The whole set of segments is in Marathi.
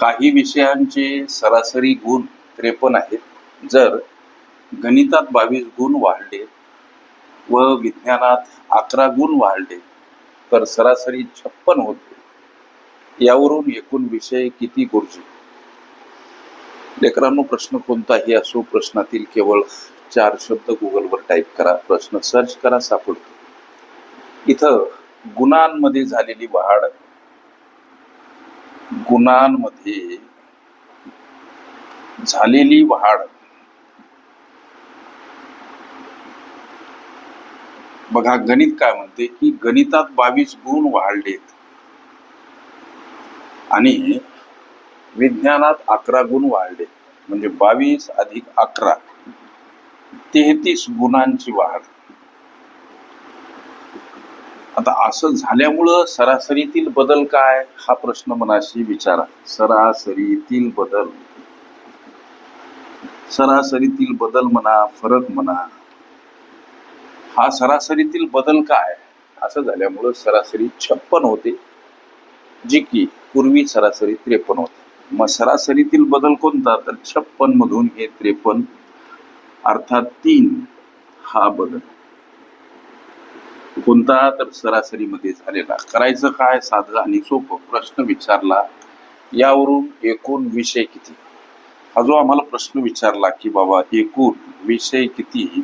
काही विषयांचे सरासरी गुण त्रेपन्न आहेत. जर गणितात बावीस गुण वाढले व विज्ञानात अकरा गुण वाढले तर सरासरी छप्पन होते. यावरून एकूण विषय किती गुरुजी? लेकरांनो प्रश्न कोणताही असो प्रश्नातील केवळ चार शब्द गुगलवर टाईप करा प्रश्न सर्च करा सापडतो. इथं गुणांमध्ये झालेली वाढ गुणांमध्ये झालेली वाढ. बघा गणित काय म्हणते की गणितात बावीस गुण वाढलेत. आणि विज्ञानात अकरा गुण वाढले. म्हणजे बावीस अधिक अकरा तेहतीस गुणांची वाढ. आता असं झाल्यामुळं सरासरीतील बदल काय? हा प्रश्न मनाशी विचारा. सरासरीतील बदल. सरासरीतील बदल म्हणा फरक म्हणा. हा सरासरीतील बदल काय? असं झाल्यामुळं सरासरी छप्पन होते जी की पूर्वी सरासरी त्रेपन्न होते. मग सरासरीतील बदल कोणता? तर छप्पन मधून हे त्रेपन्न अर्थात तीन हा बदल. कोणता तर सरासरीमध्ये झालेला. करायचं काय? साधं आणि सोपं प्रश्न विचारला. यावरून एकूण विषय किती? हा जो आम्हाला प्रश्न विचारला की बाबा एकूण विषय किती?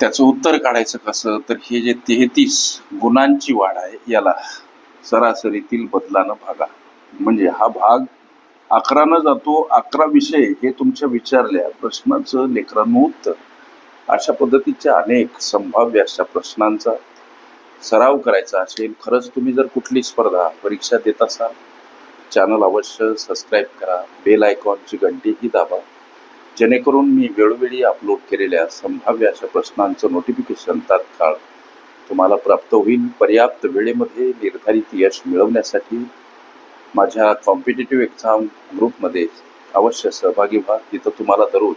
त्याचं उत्तर काढायचं कसं? तर हे जे तेहतीस गुणांची वाढ आहे याला सरासरीतील बदलानं भागा. म्हणजे हा भाग अकरानं जातो. अकरा विषय हे तुमच्या विचारल्या प्रश्नाचं लेकरांनो उत्तर. अशा पद्धतीच्या अनेक संभाव्य अशा प्रश्नांचा सराव करायचा असेल खरंच तुम्ही जर कुठली स्पर्धा परीक्षा देत असाल चॅनल अवश्य सबस्क्राईब करा बेल आयकॉनची घंटीही दाबा. जेणेकरून मी वेळोवेळी अपलोड केलेल्या संभाव्य अशा प्रश्नांचं नोटिफिकेशन तात्काळ तुम्हाला प्राप्त होईल. पर्याप्त वेळेमध्ये निर्धारित यश मिळवण्यासाठी माझ्या कॉम्पिटेटिव्ह एक्झाम ग्रुपमध्ये अवश्य सहभागी व्हा. तिथं तुम्हाला दररोज